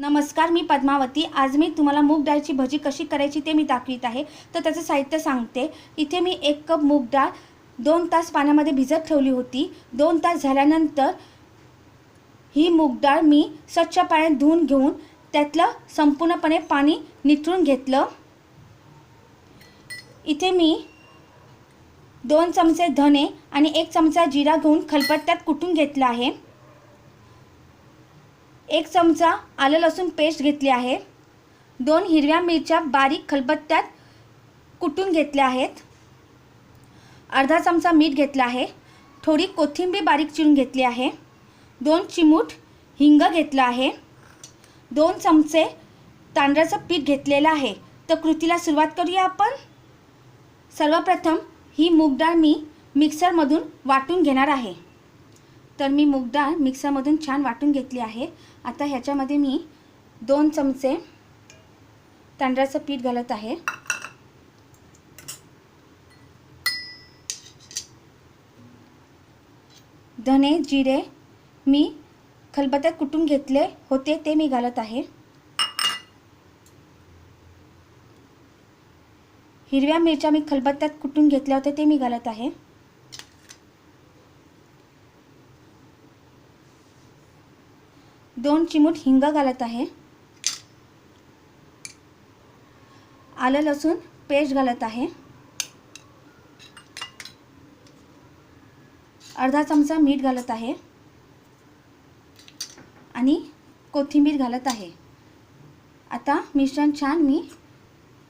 नमस्कार मी पद्मावती. आज मी तुम्हाला मूग डाळची भजी कशी करायची ते मी दाखवित आहे. तर त्याचं साहित्य सांगते. इथे मी एक कप मूग डाळ दोन तास पाण्यामध्ये भिजत ठेवली होती. दोन तास झाल्यानंतर ही मूग डाळ मी स्वच्छ पाण्यात धुवून घेऊन त्यातलं संपूर्णपणे पाणी निथळून घेतलं. इथे मी दोन चमचे धने आणि एक चमचा जिरा घेऊन खलबत्त्यात कुटून घेतला आहे. एक चमचा आलं लसूण पेस्ट घेतली आहे. दोन हिरव्या मिरच्या बारीक खलबत्त्यात कुटून घेतल्या आहेत. अर्धा चमचा मीठ घेतला आहे. थोडी कोथिंबीर बारीक चिरून घेतली आहे. दोन चिमूट हिंग घेतलं आहे. दोन चमचे तांदळाचं पीठ घेतलेलं आहे. तर कृतीला सुरुवात करूया आपण. सर्वप्रथम ही मूग डाळ मी मिक्सरमधून वाटून घेणार आहे. तर मी मूगडाळ मिक्सरमधून छान वाटून घेतली आहे. आता ह्याच्यामध्ये मी दोन चमचे तांदळाचं पीठ घालत आहे. धने जिरे मी खलबत्त्यात कुटून घेतले होते ते मी घालत आहे. हिरव्या मिरच्या मी खलबत्त्यात कुटून घेतल्या होत्या ते मी घालत आहे. दोन चिमूट हिंग घालत आहे. आलं लसूण पेस्ट घालत आहे. अर्धा चमचा मीठ घालत आहे. आणि कोथिंबीर घालत आहे. आता मिश्रण छान मी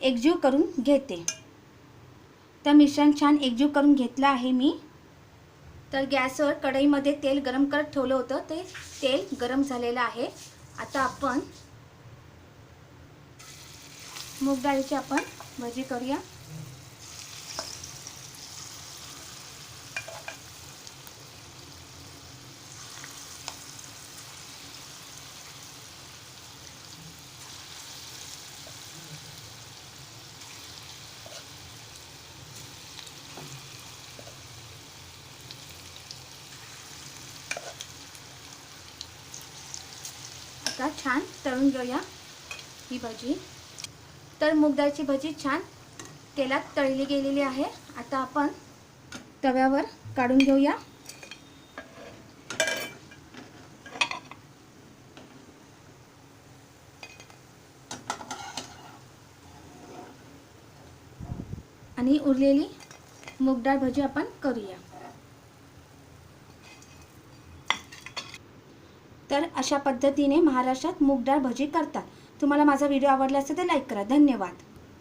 एकजीव करून घेते. तर मिश्रण छान एकजीव करून घेतलं आहे मी. तर गॅसवर कढईमध्ये तेल गरम करत ठेवलं होतं. ते तेल गरम झालेलं आहे. आता आपण मूग डाळीची आपण भजी करूया. आता छान. तळून घेऊया ही भजी. तर मुगडाळची भजी छान तेलात तळली गेलेली आहे. आता आपण तव्यावर काढून घेऊया. आणि उरलेली मूगडाळ भजी आपण करूया. तर अशा पद्धतीने महाराष्ट्रात मूग डाळ भजी करतात. तुम्हाला माझा व्हिडिओ आवडला असेल तर लाईक करा. धन्यवाद.